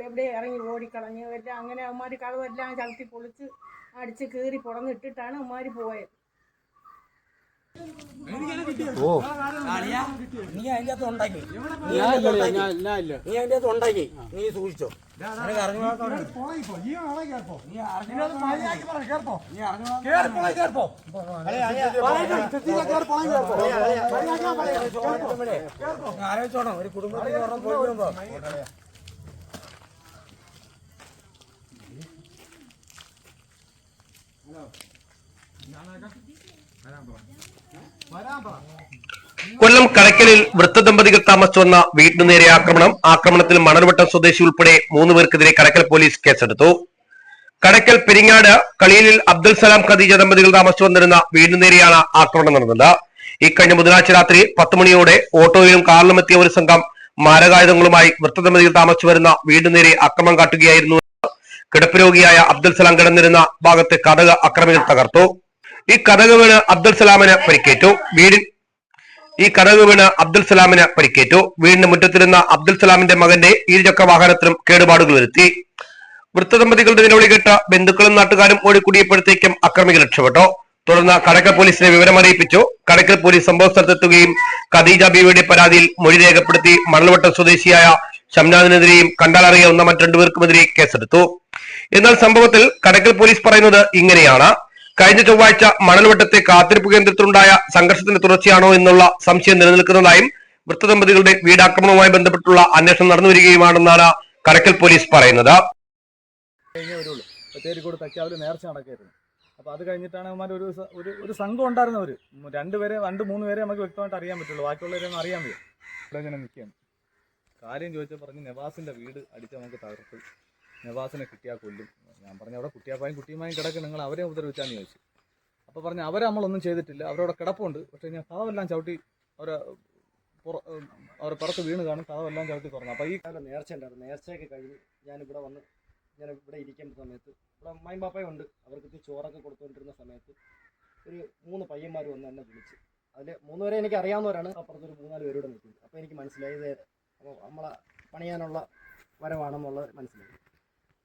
എവിടെ ഇറങ്ങി ഓടിക്കളഞ്ഞ് എല്ലാം അങ്ങനെ അവന്മാർ കഥവെല്ലാം ചവിട്ടി പൊളിച്ച് അടിച്ച് കീറി പുറന്നിട്ടിട്ടാണ് അവന്മാർ പോയത്. ഓ. നീ അകത്ത് ഉണ്ടാക്കി. നീ അകത്ത് ഉണ്ടാക്കി. നീ സൂക്ഷിച്ചോ. ആലോചിച്ചോണം. ഒരു കുടുംബത്തിൽ പോയി വരുമ്പോ. കൊല്ലം കടയ്ക്കലിൽ വൃത്തദമ്പതികൾ താമസിച്ചു വന്ന നേരെ ആക്രമണം. ആക്രമണത്തിൽ മണൽവട്ടം സ്വദേശി ഉൾപ്പെടെ മൂന്ന് പേർക്കെതിരെ കടയ്ക്കൽ പോലീസ് കേസെടുത്തു. കടയ്ക്കൽ പെരിങ്ങാട് കളിയിലിൽ അബ്ദുൽ സലാം ഖദീജ ദമ്പതികൾ താമസിച്ചു വന്നിരുന്ന വീടിനു നേരെയാണ് ആക്രമണം നടന്നത്. ഇക്കഴിഞ്ഞ ബുധനാഴ്ച രാത്രി പത്ത് മണിയോടെ ഓട്ടോയിലും കാറിലും എത്തിയ ഒരു സംഘം മാരകായുധങ്ങളുമായി വൃത്തദമ്പതികൾ താമസിച്ചു വരുന്ന വീടിനു നേരെ ആക്രമണം കാട്ടുകയായിരുന്നു. കിടപ്പ് രോഗിയായ അബ്ദുൽ സലാം കിടന്നിരുന്ന ഭാഗത്ത് കഥക അക്രമികൾ തകർത്തു. ഈ കഥക വീണ് അബ്ദുൽ സലാമിന് പരിക്കേറ്റു. വീടി ഈ കഥക വീണ് അബ്ദുൽ സലാമിന് പരിക്കേറ്റു. വീടിന് മുറ്റത്തിരുന്ന അബ്ദുൽ സലാമിന്റെ മകന്റെ ഇരുചക്ര വാഹനത്തിനും കേടുപാടുകൾ വരുത്തി. വൃത്തദമ്പതികളുടെ നിലവിളി കേട്ട ബന്ധുക്കളും നാട്ടുകാരും ഓടിക്കൂടിയപ്പോഴത്തേക്കും അക്രമികൾ രക്ഷപ്പെട്ടു. തുടർന്ന് കടക്കൽ പോലീസിനെ വിവരമറിയിപ്പിച്ചു കടക്കൽ പോലീസ് സംഭവ സ്ഥലത്തെത്തുകയും ഖദീജ ബീവിയുടെ പരാതിയിൽ മൊഴി രേഖപ്പെടുത്തി മണൽവട്ടം സ്വദേശിയായ ഷംനാദിനെതിരെയും കണ്ടാലറിയാവുന്ന മറ്റു രണ്ടുപേർക്കുമെതിരെ കേസെടുത്തു. എന്നാൽ സംഭവത്തിൽ കടക്കൽ പോലീസ് പറയുന്നത് ഇങ്ങനെയാണ്. കഴിഞ്ഞ ചൊവ്വാഴ്ച മണൽവട്ടത്തെ കാത്തിരിപ്പ് കേന്ദ്രത്തിലുണ്ടായ സംഘർഷത്തിന്റെ തുടർച്ചയാണോ എന്നുള്ള സംശയം നിലനിൽക്കുന്നതായും വൃത്തദമ്പതികളുടെ വീടാക്രമണവുമായി ബന്ധപ്പെട്ടുള്ള അന്വേഷണം നടന്നു വരികയുമാണെന്നാണ് കടക്കൽ പോലീസ് പറയുന്നത്. അപ്പൊ അപ്പോൾ അത് കഴിഞ്ഞിട്ടാണ് അവന്മാർ ഒരു ഒരു ഒരു സംഘം ഉണ്ടായിരുന്നവർ രണ്ടുപേരെ രണ്ട് മൂന്ന് പേരെ നമുക്ക് വ്യക്തമായിട്ട് അറിയാൻ പറ്റുള്ളൂ. ബാക്കിയുള്ളവരെയൊന്നും അറിയാൻ വയ്യ. ഇവിടെ നിൽക്കുകയാണ്. കാര്യം ചോദിച്ചാൽ പറഞ്ഞ് നവാസിന്റെ വീട് അടിച്ച് നമുക്ക് തകർത്ത്. നവാസിനെ കിട്ടിയാൽ കൊല്ലും. ഞാൻ പറഞ്ഞു അവിടെ കുട്ടിയാപ്പായും കുട്ടിയുമായും കിടക്ക് നിങ്ങൾ അവരെ ഉപദ്രവിച്ചാന്ന് ചോദിച്ചു. അപ്പോൾ പറഞ്ഞു അവരെ നമ്മളൊന്നും ചെയ്തിട്ടില്ല. അവരവിടെ കിടപ്പുണ്ട്. പക്ഷേ ഞാൻ കഥവെല്ലാം ചവിട്ടി അവരെ അവരെ പുറത്ത് വീണ് കാണും. കഥവെല്ലാം ചവിട്ടി തുറന്നു. അപ്പോൾ ഈ നേർച്ച ഉണ്ടായിരുന്നു. നേർച്ചയൊക്കെ കഴിഞ്ഞ് ഞാനിവിടെ വന്ന് ഞാൻ ഇവിടെ ഇരിക്കുന്ന സമയത്ത് ഇവിടെ അമ്മയും പാപ്പയും ഉണ്ട്. അവർക്ക് ചോറൊക്കെ കൊടുത്തുകൊണ്ടിരുന്ന സമയത്ത് ഒരു മൂന്ന് പയ്യന്മാർ വന്ന് എന്നെ വിളിച്ച്. അതിൽ മൂന്ന് പേരെ എനിക്ക് അറിയാവുന്നവരാണ്. അപ്പുറത്ത് ഒരു മൂന്നാൽ പേരോട് നിൽക്കുന്നത് അപ്പോൾ എനിക്ക് മനസ്സിലായി ഇത് അപ്പോൾ നമ്മളെ പണിയാനുള്ള വരവാണെന്നുള്ളത് മനസ്സിലായി.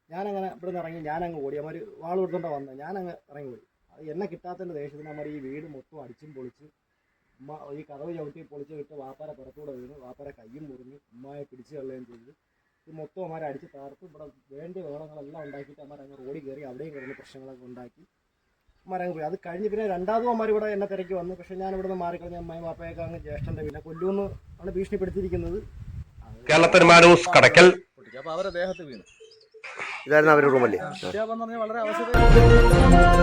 ഞാനങ്ങനെ ഇവിടെ നിന്ന് ഇറങ്ങി ഞാനങ്ങ് ഓടി. അവർ വാൾ കൊടുത്തോണ്ട വന്നത് ഞാനങ്ങ് ഇറങ്ങി ഓടി. അത് എന്നെ കിട്ടാത്തതിന്റെ ദേഷ്യത്തിന് നമ്മൾ ഈ വീട് മൊത്തം അടിച്ചും പൊളിച്ച് ഉമ്മ ഈ കഥവ് ചവിട്ടി പൊളിച്ച് വിട്ട് വാപ്പാരെ പുറത്തൂടെ വീണ് വാപ്പാരെ കയ്യും മുറിഞ്ഞ് ഉമ്മയെ പിടിച്ച് കളയുകയും ചെയ്ത്. ഇത് മൊത്തം അമ്മമാരെ അടിച്ച് തകർത്ത് ഇവിടെ വേണ്ട വിവരങ്ങളെല്ലാം ഉണ്ടാക്കിയിട്ട് അമ്മമാർ അങ്ങ് റോഡിൽ കയറി അവിടെയും കിടന്ന് പ്രശ്നങ്ങളൊക്കെ ഉണ്ടാക്കി അമ്മമാരങ്ങ് പോയി. അത് കഴിഞ്ഞ് പിന്നെ രണ്ടാമതും അമ്മമാർ ഇവിടെ എന്നെ തിരക്കി വന്നു. പക്ഷേ ഞാൻ ഇവിടെ നിന്ന് മാറിക്കളഞ്ഞ അമ്മയും വാപ്പയൊക്കെ അങ്ങ് ജ്യേഷ്ഠന്റെ പിന്നെ കൊല്ലുമെന്ന് ആണ് ഭീഷണിപ്പെടുത്തിയിരിക്കുന്നത്. കേരളപ്പെരുമാ ന്യൂസ് കടക്കൽ. അപ്പൊ അവരെ ദേഹത്ത് വീണു. ഇതായിരുന്നു അവരുടെ റൂമല്ലേ വളരെ അവസരം